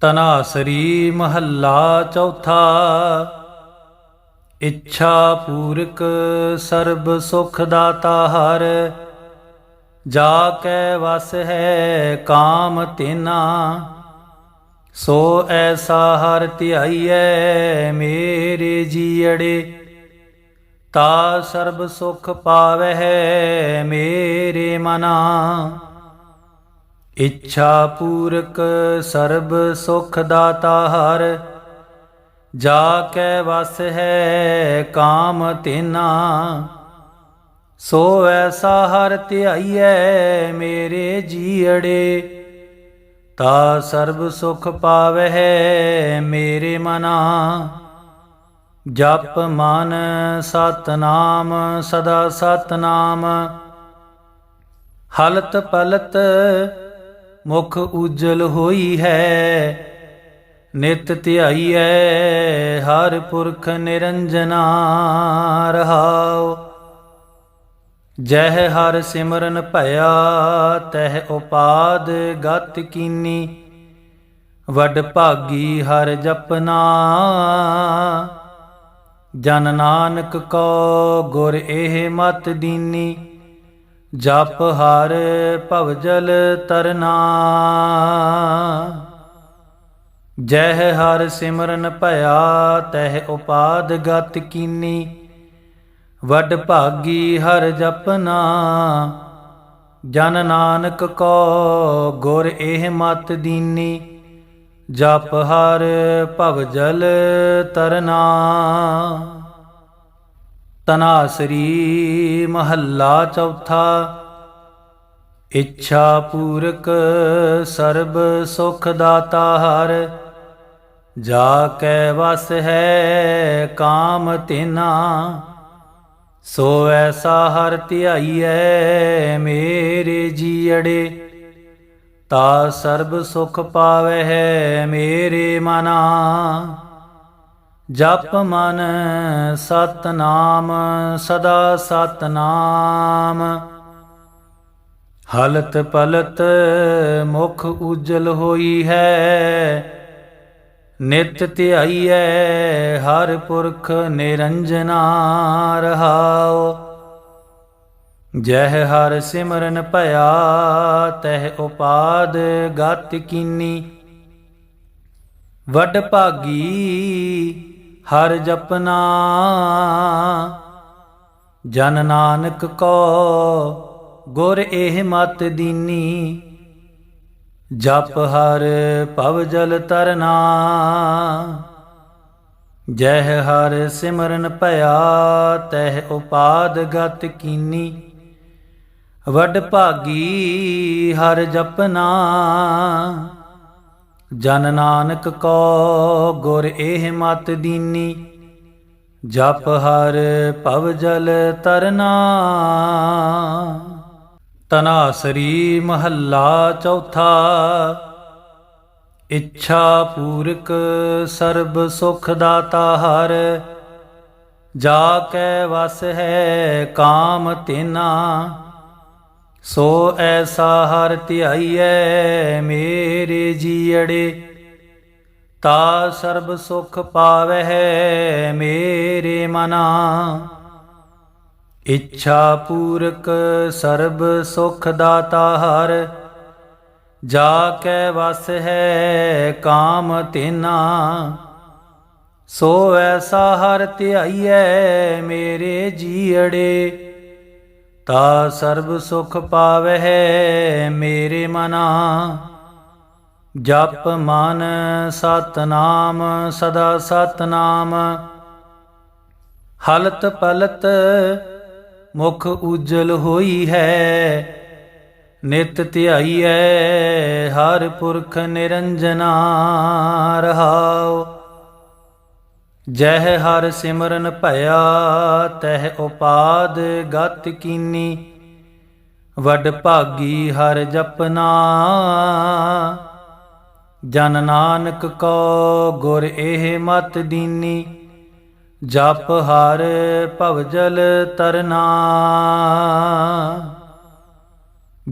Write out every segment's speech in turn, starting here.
ਤਨਾਸਰੀ ਮਹੱਲਾ ਚੌਥਾ। ਇੱਛਾ ਪੂਰਕ ਸਰਬ ਸੁਖ ਦਾਤਾ ਹਰ। ਜਾ ਕੈ ਵਸ ਹੈ ਕਾਮ ਤੇਨਾ। ਸੋ ਐਸਾ ਹਰ ਧਿਆਈਐ ਮੇਰੇ ਜੀੜੇ ਤਾ ਸਰਬ ਸੁਖ ਪਾਵਹਿ ਮੇਰੇ ਮਨਾ। ਇੱਛਾ ਪੂਰਕ ਸਰਬ ਸੁਖ ਦਾਤਾ ਹਰ, ਜਾ ਕੈ ਵਸ ਹੈ ਕਾਮ ਤੇਨਾ ਸੋ ਐਸਾ ਹਰ ਧਿਆਈਐ ਮੇਰੇ ਜੀੜੇ ਤਾ ਸਰਬ ਸੁਖ ਪਾਵਹਿ ਮੇਰੇ ਮਨਾ। ਜਪ ਮਨ ਸਤਨਾਮ, ਸਦਾ ਸਤਨਾਮ, ਹਲਤ ਪਲਤ ਮੁਖ ਉਜਲ ਹੋਈ ਹੈ, ਨਿਤ ਧਿਆਈਐ, ਹਰ ਪੁਰਖ ਨਿਰੰਜਨਾ ਰਹਾਉ। ਜਹ ਹਰ ਸਿਮਰਨ ਭਇਆ, ਤਹ ਉਪਾਦ ਗਤ ਕੀਨੀ। ਵਡ ਭਾਗੀ ਹਰ ਜਪਨਾ, ਜਨ ਨਾਨਕ ਕੋ ਗੁਰ ਇਹ ਮਤ ਦੀਨੀ। ਜਪ ਹਰ ਭਵਜਲ ਤਰਨਾ। ਜਹ ਹਰ ਸਿਮਰਨ ਭਇਆ, ਤਹਿ ਉਪਾਦ ਗਤ ਕੀਨੀ। ਵੱਡ ਭਾਗੀ ਹਰ ਜਪਨਾ, ਜਨ ਨਾਨਕ ਕੋ ਗੁਰ ਇਹ ਮਤ ਦੀਨੀ। ਜਪ ਹਰ ਭਵਜਲ ਤਰਨਾ। ਤਨਾਸਰੀ ਮਹੱਲਾ ਚੌਥਾ। ਇੱਛਾ ਪੂਰਕ ਸਰਬ ਸੁਖ ਦਾਤਾ ਹਰ, ਜਾ ਕੈ ਵਸ ਹੈ ਕਾਮ ਤੇਨਾ। ਸੋ ਐਸਾ ਹਰ ਧਿਆਈਐ ਮੇਰੇ ਜੀੜੇ ਤਾ ਸਰਬ ਸੁਖ ਹੈ ਮੇਰੇ ਮਨਾ। ਜਪ ਮਨ ਸਤਨਾਮ, ਸਦਾ ਸਤਨਾਮ। ਹਲਤ ਪਲਤ ਮੁਖ ਉਜਲ ਹੋਈ ਹੈ, ਨਿਤ ਧਿਆਈਐ ਹਰ ਪੁਰਖ ਨਿਰੰਜਨਾ ਰਹਾਉ। ਜਹ ਹਰ ਸਿਮਰਨ ਭਇਆ, ਤਹਿ ਉਪਾਦ ਗਤ ਕੀਨੀ। ਵੱਡ ਭਾਗੀ ਹਰ ਜਪਨਾ। ਜਨ ਨਾਨਕ ਕੋ ਗੁਰ ਇਹ ਮਤ ਦੀਨੀ। ਜਪ ਹਰ ਭਵ ਜਲ ਤਰਨਾ। ਜਹ ਹਰ ਸਿਮਰਨ ਭਇਆ, ਤਹਿ ਉਪਾਦ ਗਤ ਕੀਨੀ। ਵੱਡ ਭਾਗੀ ਹਰ ਜਪਨਾ। ਜਨ ਨਾਨਕ ਕੋ ਗੁਰ ਇਹ ਮਤ ਦੀਨੀ, ਜਪ ਹਰ ਭਵ ਜਲ ਤਰਨਾ। ਤਨਾਸਰੀ ਮਹੱਲਾ ਚੌਥਾ, ਇੱਛਾ ਪੂਰਕ ਸਰਬ ਸੁਖ ਦਾਤਾ ਹਰ। ਜਾ ਕੈ ਵਸ ਹੈ ਕਾਮ ਤੇਨਾ ਸੋ ਐਸਾ ਹਰ ਧਿਆਈਐ ਮੇਰੇ ਜੀੜੇ ਤਾ ਸਰਬ ਸੁਖ ਪਾਵਹਿ ਮੇਰੇ ਮਨਾ। ਇੱਛਾ ਪੂਰਕ ਸਰਬ ਸੁਖ ਦਾਤਾ ਹਰ, ਜਾ ਕੈ ਵਸ ਹੈ ਕਾਮ ਤੇਨਾ। ਸੋ ਐਸਾ ਹਰ ਧਿਆਈਐ ਮੇਰੇ ਜੀੜੇ ਤਾ ਸਰਬ ਸੁਖ ਪਾਵਹਿ ਮੇਰੇ ਮਨਾ। ਜਪ ਮਨ ਸਤਨਾਮ, ਸਦਾ ਸਤਨਾਮ। ਹਲਤ ਪਲਤ ਮੁਖ ਉਜਲ ਹੋਈ ਹੈ। ਨਿਤ ਧਿਆਈਐ ਹਰ ਪੁਰਖ ਨਿਰੰਜਨਾ ਰਹਾਓ ਜਹ ਹਰ ਸਿਮਰਨ ਭਇਆ, ਤਹ ਉਪਾਦ ਗਤ ਕੀਨੀ। ਵਡ ਭਾਗੀ ਹਰ ਜਪਨਾ, ਜਨ ਨਾਨਕ ਕੋ ਗੁਰ ਇਹ ਮਤ ਦੀਨੀ। ਜਪ ਹਰ ਭਵਜਲ ਤਰਨਾ।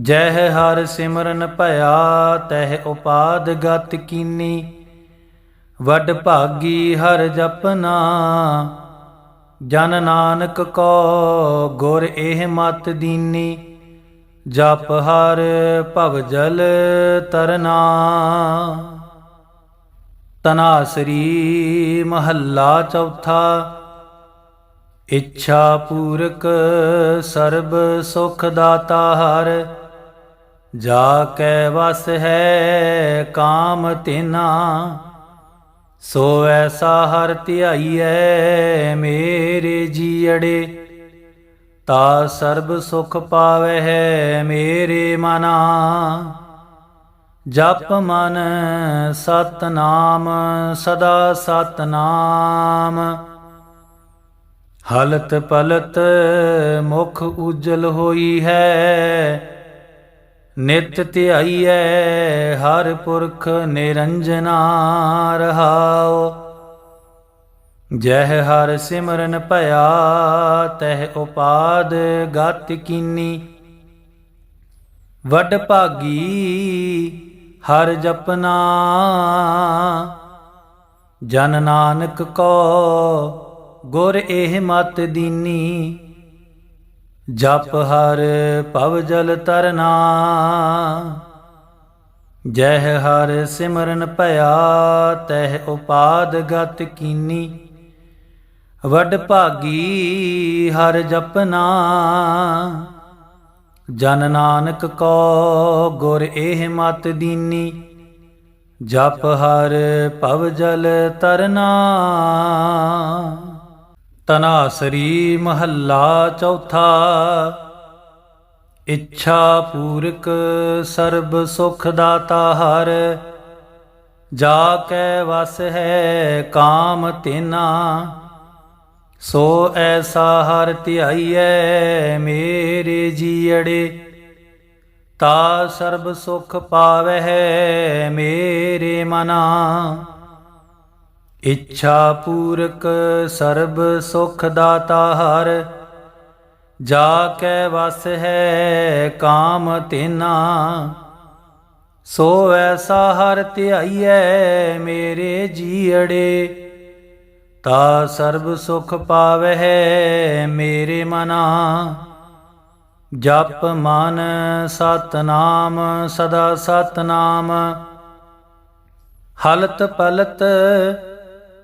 ਜਹ ਹਰ ਸਿਮਰਨ ਭਇਆ, ਤਹਿ ਉਪਾਦ ਗਤ ਕੀਨੀ। ਵੱਡ ਭਾਗੀ ਹਰ ਜਪਨਾ। ਜਨ ਨਾਨਕ ਕੋ ਗੁਰ ਇਹ ਮਤ ਦੀਨੀ। ਜਪ ਹਰ ਭਵ ਜਲ ਤਰਨਾ। ਤਨਾਸਰੀ ਮਹੱਲਾ ਚੌਥਾ। ਇੱਛਾ ਪੂਰਕ ਸਰਬ ਸੁਖ ਦਾਤਾ ਹਰ। ਜਾ ਕੈ ਵਸ ਹੈ ਕਾਮ ਤਿਨਾ। ਸੋ ਐਸਾ ਹਰ ਧਿਆਈਐ ਮੇਰੇ ਜੀੜੇ ਤਾ ਸਰਬ ਸੁਖ ਪਾਵਹਿ ਮੇਰੇ ਮਨਾ। ਜਪ ਮਨ ਸਤਨਾਮ, ਸਦਾ ਸਤਨਾਮ। ਹਲਤ ਪਲਤ ਮੁਖ ਉਜਲ ਹੋਈ ਹੈ ਨਿਤ ਧਿਆਈਐ, ਹਰ ਪੁਰਖ ਨਿਰੰਜਨਾ ਰਹਾਉ। ਜਹ ਹਰ ਸਿਮਰਨ ਭਇਆ, ਤਹ ਉਪਾਦ ਗਤ ਕੀਨੀ। ਵੱਡ ਭਾਗੀ, ਹਰ ਜਪਨਾ। ਜਨ ਨਾਨਕ ਕੋ ਗੁਰ ਇਹ ਮਤ ਦੀਨੀ। ਜਪ ਹਰ ਭਵ ਜਲ ਤਰਨਾ, ਜਹ ਹਰ ਸਿਮਰਨ ਭਇਆ, ਤਹ ਉਪਾਦ ਗਤ ਕੀਨੀ। ਵੱਡ ਭਾਗੀ ਹਰ ਜਪਨਾ, ਜਨ ਨਾਨਕ ਕੋ ਗੁਰ ਇਹ ਮਤ ਦੀਨੀ। ਜਪ ਹਰ ਭਵ ਜਲ ਤਰਨਾ ਤਨਾਸਰੀ ਮਹੱਲਾ ਚੌਥਾ। ਇੱਛਾ ਪੂਰਕ ਸਰਬ ਸੁਖ ਦਾਤਾ ਹਰ, ਜਾ ਕੈ ਵਸ ਹੈ ਕਾਮ ਤੇਨਾ। ਸੋ ਐਸਾ ਹਰ ਧਿਆਈਐ ਮੇਰੇ ਜੀੜੇ ਤਾ ਸਰਬ ਸੁਖ ਪਾਵਹਿ ਮੇਰੇ ਮਨਾ। ਇੱਛਾ ਪੂਰਕ ਸਰਬ ਸੁਖ ਦਾਤਾ ਹਰ, ਜਾ ਕੈ ਵਸ ਹੈ ਕਾਮ ਤੇਨਾ। ਸੋ ਐਸਾ ਹਰ ਧਿਆਈਐ ਮੇਰੇ ਜੀੜੇ ਤਾ ਸਰਬ ਸੁਖ ਪਾਵਹਿ ਮੇਰੇ ਮਨਾ। ਜਪ ਮਨ ਸਤਨਾਮ, ਸਦਾ ਸਤਨਾਮ। ਹਲਤ ਪਲਤ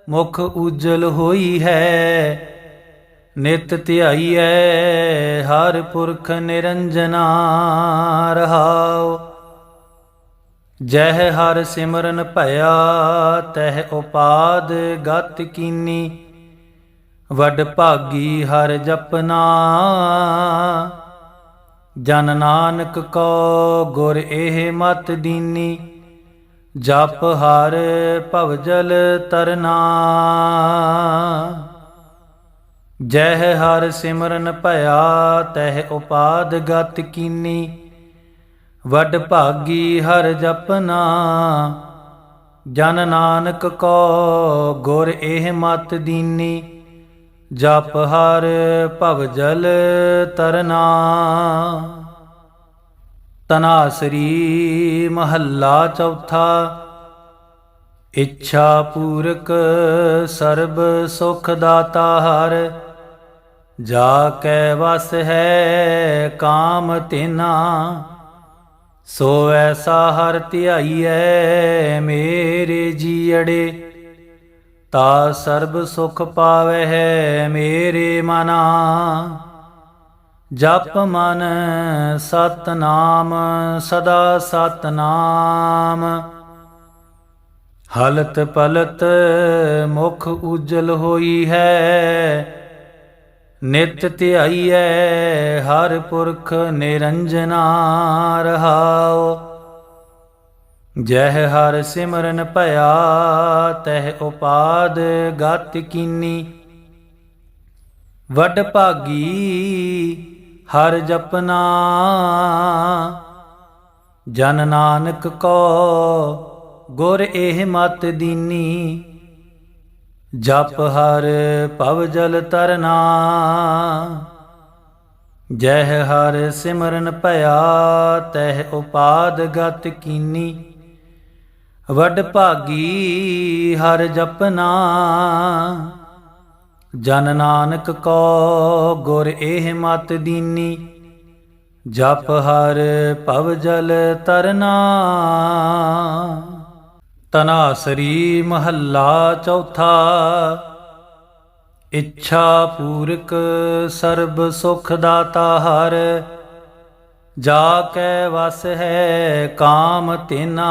ਮੁਖ ਉਜਲ ਹੋਈ ਹੈ, ਨਿਤ ਧਿਆਈਐ, ਹਰ ਪੁਰਖ ਨਿਰੰਜਨਾ ਰਹਾਉ। ਜਹ ਹਰ ਸਿਮਰਨ ਭਇਆ, ਤਹ ਉਪਾਦ ਗਤ ਕੀਨੀ। ਵਡ ਭਾਗੀ ਹਰ ਜਪਨਾ, ਜਨ ਨਾਨਕ ਕੋ ਗੁਰ ਇਹ ਮਤ ਦੀਨੀ। ਜਪ ਹਰ ਭਵ ਜਲ ਤਰਨਾ। ਜਹ ਹਰ ਸਿਮਰਨ ਭਇਆ, ਤਹਿ ਉਪਾਦ ਗਤ ਕੀਨੀ। ਵੱਡ ਭਾਗੀ ਹਰ ਜਪਨਾ, ਜਨ ਨਾਨਕ ਕੋ ਗੁਰ ਇਹ ਮਤ ਦੀਨੀ। ਜਪ ਹਰ ਭਵ ਜਲ ਤਰਨਾ। ਤਨਾਸਰੀ ਮਹੱਲਾ ਚੌਥਾ। ਇੱਛਾ ਪੂਰਕ ਸਰਬ ਸੁਖ ਦਾਤਾ ਹਰ, ਜਾ ਕੈ ਵਸ ਹੈ ਕਾਮ ਤੇਨਾ। ਸੋ ਐਸਾ ਹਰ ਧਿਆਈਐ ਮੇਰੇ ਜੀੜੇ ਤਾ ਸਰਬ ਸੁਖ ਹੈ ਮੇਰੇ ਮਨਾ। ਜਪ ਮਨ ਸਤਨਾਮ, ਸਦਾ ਸਤਨਾਮ। ਹਲਤ ਪਲਤ ਮੁਖ ਉਜਲ ਹੋਈ ਹੈ, ਨਿਤ ਧਿਆਈਐ ਹਰ ਪੁਰਖ ਨਿਰੰਜਨਾ ਰਹਾਉ ਜਹ ਹਰ ਸਿਮਰਨ ਭਇਆ, ਤਹਿ ਉਪਾਦ ਗਤ ਕੀਨੀ। ਵੱਡ ਭਾਗੀ ਹਰ ਜਪਨਾ। ਜਨ ਨਾਨਕ ਕੋ ਗੁਰ ਇਹ ਮਤ ਦੀਨੀ। ਜਪ ਹਰ ਭਵ ਜਲ ਤਰਨਾ। ਜਹ ਹਰ ਸਿਮਰਨ ਭਇਆ, ਤਹਿ ਉਪਾਦ ਗਤ ਕੀਨੀ। ਵਡ ਭਾਗੀ ਹਰ ਜਪਨਾ। ਜਨ ਨਾਨਕ ਕੋ ਗੁਰ ਇਹ ਮਤ ਦੀਨੀ, ਜਪ ਹਰ ਭਵ ਜਲ ਤਰਨਾ। ਤਨਾਸਰੀ ਮਹੱਲਾ ਚੌਥਾ, ਇੱਛਾ ਪੂਰਕ ਸਰਬ ਸੁਖ ਦਾਤਾ ਹਰ। ਜਾ ਕੈ ਵਸ ਹੈ ਕਾਮ ਤੇਨਾ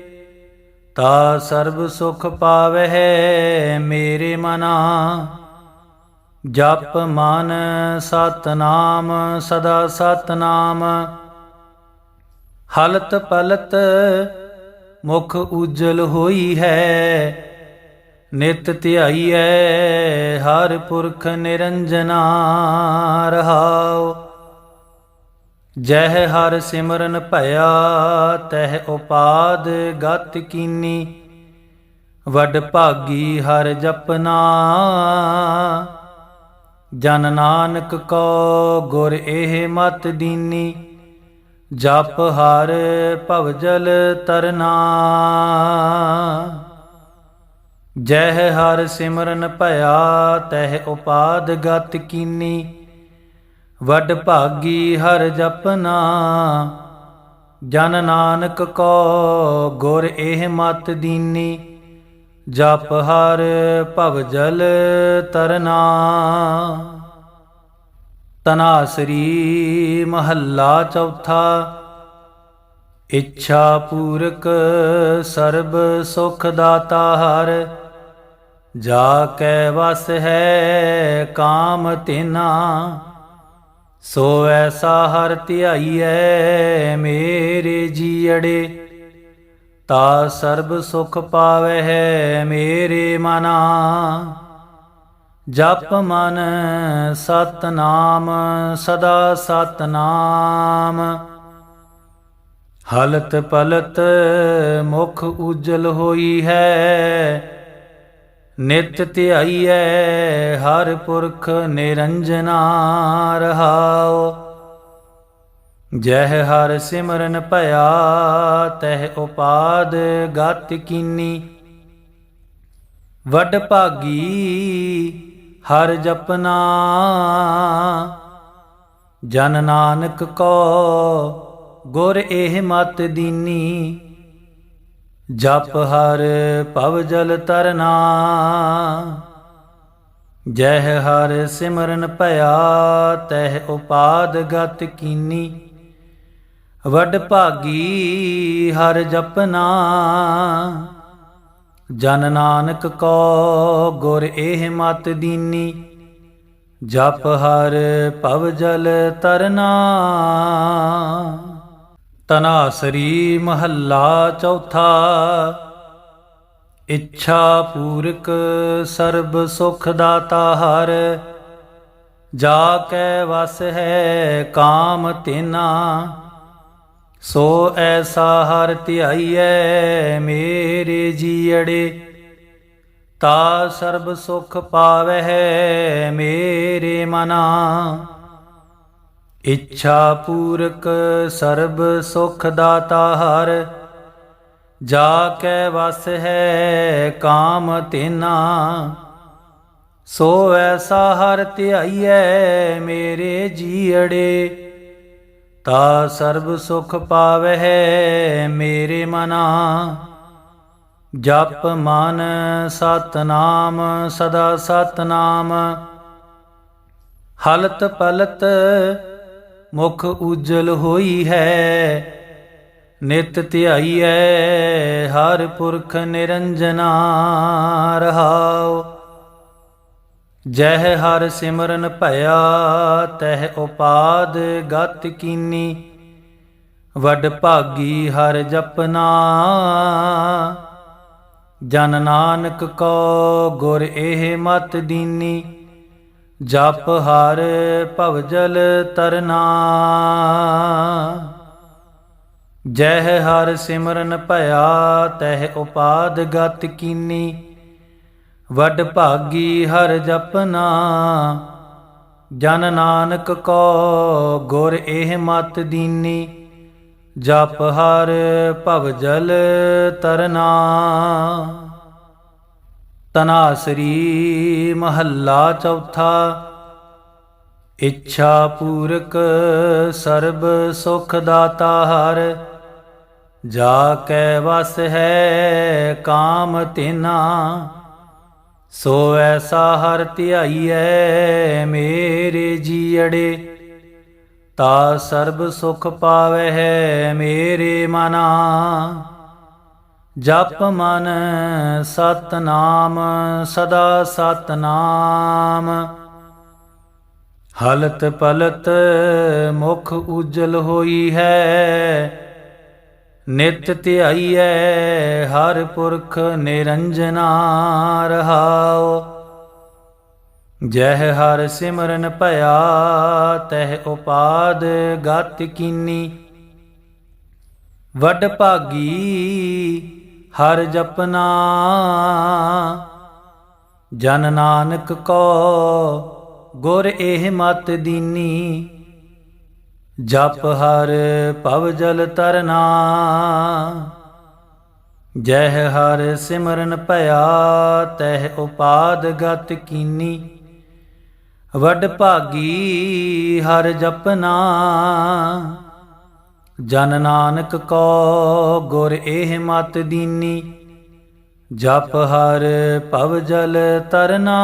ਤਾ ਸਰਬ ਸੁਖ ਪਾਵਹਿ ਮੇਰੇ ਮਨਾ। ਜਪ ਮਨ ਸਤਨਾਮ, ਸਦਾ ਸਤਨਾਮ। ਹਲਤ ਪਲਤ ਮੁਖ ਉਜਲ ਹੋਈ ਹੈ। ਨਿਤ ਧਿਆਈਐ ਹਰ ਪੁਰਖ ਨਿਰੰਜਨਾ ਰਹਾਓ ਜਹ ਹਰ ਸਿਮਰਨ ਭਇਆ, ਤਹ ਉਪਾਦ ਗਤ ਕੀਨੀ। ਵਡ ਭਾਗੀ ਹਰ ਜਪਨਾ, ਜਨ ਨਾਨਕ ਕੋ ਗੁਰ ਇਹ ਮਤ ਦੀਨੀ। ਜਪ ਹਰ ਭਵਜਲ ਤਰਨਾ। ਜਹ ਹਰ ਸਿਮਰਨ ਭਇਆ, ਤਹ ਉਪਾਦ ਗਤ ਕੀਨੀ। ਵੱਡ ਭਾਗੀ ਹਰ ਜਪਨਾ। ਜਨ ਨਾਨਕ ਕੋ ਗੁਰ ਇਹ ਮਤ ਦੀਨੀ। ਜਪ ਹਰ ਭਵ ਜਲ ਤਰਨਾ। ਤਨਾਸਰੀ ਮਹੱਲਾ ਚੌਥਾ। ਇੱਛਾ ਪੂਰਕ ਸਰਬ ਸੁਖ ਦਾਤਾ ਹਰ। ਜਾ ਕੈ ਵਸ ਹੈ ਕਾਮ ਤੇਨਾ। ਸੋ ਐਸਾ ਹਰ ਧਿਆਈਐ ਮੇਰੇ ਜੀੜੇ ਤਾ ਸਰਬ ਸੁਖ ਪਾਵਹਿ ਮੇਰੇ ਮਨਾ। ਜਪ ਮਨ ਸਤਨਾਮ, ਸਦਾ ਸਤਨਾਮ। ਹਲਤ ਪਲਤ ਮੁਖ ਉਜਲ ਹੋਈ ਹੈ। ਨਿਤ ਧਿਆਈਐ, ਹਰ ਪੁਰਖ ਨਿਰੰਜਨਾ ਰਹਾਉ। ਜਹ ਹਰ ਸਿਮਰਨ ਭਇਆ, ਤਹਿ ਉਪਾਦ ਗਤ ਕੀਨੀ। ਵੱਡ ਭਾਗੀ, ਹਰ ਜਪਨਾ। ਜਨ ਨਾਨਕ ਕੋ ਗੁਰ ਇਹ ਮਤ ਦੀਨੀ। ਜਪ ਹਰ ਭਵ ਜਲ ਤਰਨਾ, ਜਹ ਹਰ ਸਿਮਰਨ ਭਇਆ, ਤਹ ਉਪਾਦ ਗਤ ਕੀਨੀ। ਵੱਡ ਭਾਗੀ ਹਰ ਜਪਨਾ, ਜਨ ਨਾਨਕ ਕੋ ਗੁਰ ਇਹ ਮਤ ਦੀਨੀ। ਜਪ ਹਰ ਭਵ ਜਲ ਤਰਨਾ ਤਨਾਸਰੀ ਮਹੱਲਾ ਚੌਥਾ। ਇੱਛਾ ਪੂਰਕ ਸਰਬ ਸੁਖ ਦਾਤਾ ਹਰ। ਜਾ ਕੈ ਵਸ ਹੈ ਕਾਮ ਤੇਨਾ। ਸੋ ਐਸਾ ਹਰ ਧਿਆਈਐ ਮੇਰੇ ਜੀੜੇ ਤਾ ਸਰਬ ਸੁਖ ਪਾਵਹਿ ਮੇਰੇ ਮਨਾ। ਇੱਛਾ ਪੂਰਕ ਸਰਬ ਸੁਖ ਦਾਤਾ ਹਰ, ਜਾ ਕੈ ਵਸ ਹੈ ਕਾਮ ਤੇਨਾ ਸੋ ਐਸਾ ਹਰ ਧਿਆਈਐ ਮੇਰੇ ਜੀੜੇ ਤਾ ਸਰਬ ਸੁਖ ਪਾਵਹਿ ਮੇਰੇ ਮਨਾ। ਜਪ ਮਨ ਸਤਨਾਮ, ਸਦਾ ਸਤਨਾਮ, ਹਲਤ ਪਲਤ ਮੁਖ ਉਜਲ ਹੋਈ ਹੈ, ਨਿਤ ਧਿਆਈਐ, ਹਰ ਪੁਰਖ ਨਿਰੰਜਨਾ ਰਹਾਉ। ਜਹ ਹਰ ਸਿਮਰਨ ਭਇਆ, ਤਹ ਉਪਾਦ ਗਤ ਕੀਨੀ। ਵੱਡ ਭਾਗੀ ਹਰ ਜਪਨਾ, ਜਨ ਨਾਨਕ ਕੋ ਗੁਰ ਇਹ ਮਤ ਦੀਨੀ। ਜਪ ਹਰ ਭਵਜਲ ਤਰਨਾ। ਜਹ ਹਰ ਸਿਮਰਨ ਭਇਆ, ਤਹਿ ਉਪਾਦ ਗਤ ਕੀਨੀ। ਵੱਡ ਭਾਗੀ ਹਰ ਜਪਨਾ, ਜਨ ਨਾਨਕ ਕੋ ਗੁਰ ਇਹ ਮਤ ਦੀਨੀ। ਜਪ ਹਰ ਭਵਜਲ ਤਰਨਾ। ਤਨਾਸਰੀ ਮਹੱਲਾ ਚੌਥਾ। ਇੱਛਾ ਪੂਰਕ ਸਰਬ ਸੁਖ ਦਾਤਾ ਹਰ, ਜਾ ਕੈ ਵਸ ਹੈ ਕਾਮ ਤਿਨਾ। ਸੋ ਐਸਾ ਹਰ ਧਿਆਈਐ ਮੇਰੇ ਜੀੜੇ ਤਾ ਸਰਬ ਸੁਖ ਹੈ ਮੇਰੇ ਮਨਾ। ਜਪ ਮਨ ਸਤਨਾਮ, ਸਦਾ ਸਤਨਾਮ। ਹਲਤ ਪਲਤ ਮੁਖ ਉਜਲ ਹੋਈ ਹੈ, ਨਿਤ ਧਿਆਈਐ ਹਰ ਪੁਰਖ ਨਿਰੰਜਨਾ ਰਹਾਉ ਜਹ ਹਰ ਸਿਮਰਨ ਭਇਆ, ਤਹਿ ਉਪਾਦ ਗਤ ਕੀਨੀ। ਵੱਡ ਭਾਗੀ ਹਰ ਜਪਨਾ। ਜਨ ਨਾਨਕ ਕੋ ਗੁਰ ਇਹ ਮਤ ਦੀਨੀ। ਜਪ ਹਰ ਭਵ ਜਲ ਤਰਨਾ। ਜਹ ਹਰ ਸਿਮਰਨ ਭਇਆ, ਤਹਿ ਉਪਾਦ ਗਤ ਕੀਨੀ। ਵੱਡ ਭਾਗੀ ਹਰ ਜਪਨਾ। ਜਨ ਨਾਨਕ ਕੋ ਗੁਰ ਇਹ ਮਤ ਦੀਨੀ ਜਪ ਹਰ ਭਵ ਜਲ ਤਰਨਾ।